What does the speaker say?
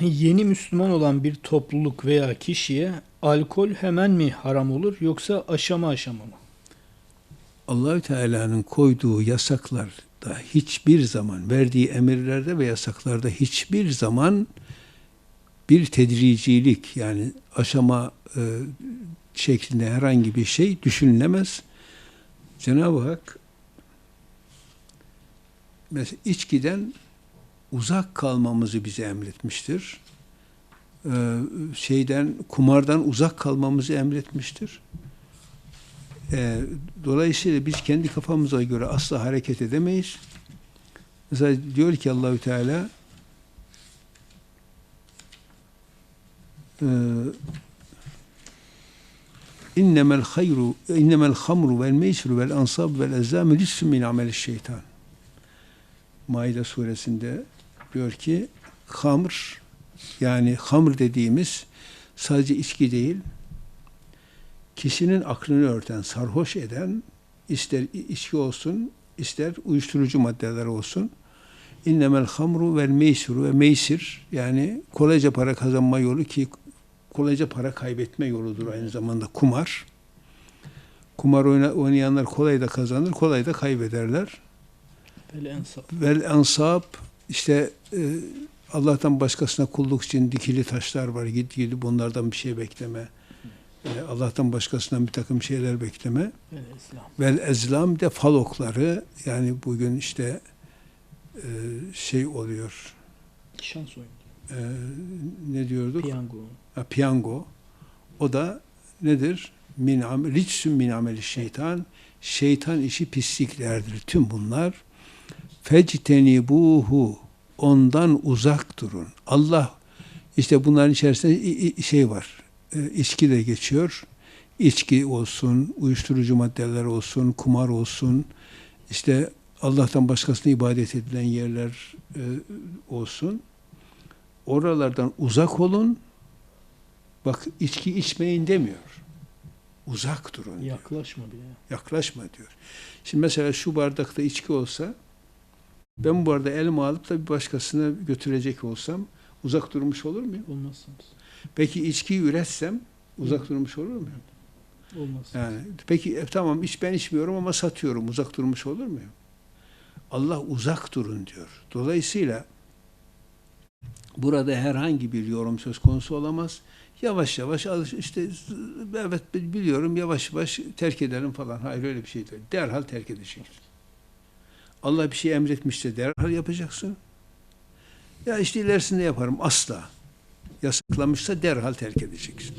Yeni Müslüman olan bir topluluk veya kişiye alkol hemen mi haram olur yoksa aşama aşama mı? Allahü Teala'nın koyduğu yasaklarda hiçbir zaman verdiği emirlerde ve yasaklarda hiçbir zaman bir tedricilik yani aşama e, şeklinde herhangi bir şey düşünülemez. Cenab-ı Hak mesela içkiden uzak kalmamızı bize emretmiştir. Ee, şeyden kumardan uzak kalmamızı emretmiştir. Ee, dolayısıyla biz kendi kafamıza göre asla hareket edemeyiz. Mesela diyor ki Allahü Teala e, innemel hayru innemel hamru vel meysru vel ansab vel rizsun min amel şeytan. Maide suresinde diyor ki hamr yani hamr dediğimiz sadece içki değil kişinin aklını örten, sarhoş eden ister içki olsun, ister uyuşturucu maddeler olsun. İnnemel hamru vel meysuru ve meysir yani kolayca para kazanma yolu ki kolayca para kaybetme yoludur aynı zamanda kumar. Kumar oyna- oynayanlar kolay da kazanır, kolay da kaybederler. Vel ansab işte e, Allah'tan başkasına kulluk için dikili taşlar var. Git gidip bunlardan bir şey bekleme. E, Allah'tan başkasından bir takım şeyler bekleme. Böyle İslam. Vel ezlam de falokları yani bugün işte e, şey oluyor. Şans oyunu. E, ne diyorduk? Piyango. Ha, piyango. O da nedir? Min am ricsun min ameli şeytan. Şeytan işi pisliklerdir. Tüm bunlar fectenibuhu ondan uzak durun. Allah işte bunların içerisinde şey var. E, içki de geçiyor. İçki olsun, uyuşturucu maddeler olsun, kumar olsun, işte Allah'tan başkasına ibadet edilen yerler e, olsun. Oralardan uzak olun. Bak içki içmeyin demiyor. Uzak durun. diyor. Yaklaşma bile. Yaklaşma diyor. Şimdi mesela şu bardakta içki olsa ben bu arada elma alıp da bir başkasına götürecek olsam uzak durmuş olur muyum? Olmazsınız. Peki içkiyi üretsem uzak durmuş olur muyum? Olmaz. Yani peki e, tamam iç ben içmiyorum ama satıyorum. Uzak durmuş olur muyum? Allah uzak durun diyor. Dolayısıyla burada herhangi bir yorum söz konusu olamaz. Yavaş yavaş alış işte evet biliyorum yavaş yavaş terk edelim falan. Hayır öyle bir şey değil. Derhal terk edeceksin. Allah bir şey emretmişse derhal yapacaksın. Ya işte ilerisinde yaparım asla. Yasaklamışsa derhal terk edeceksin.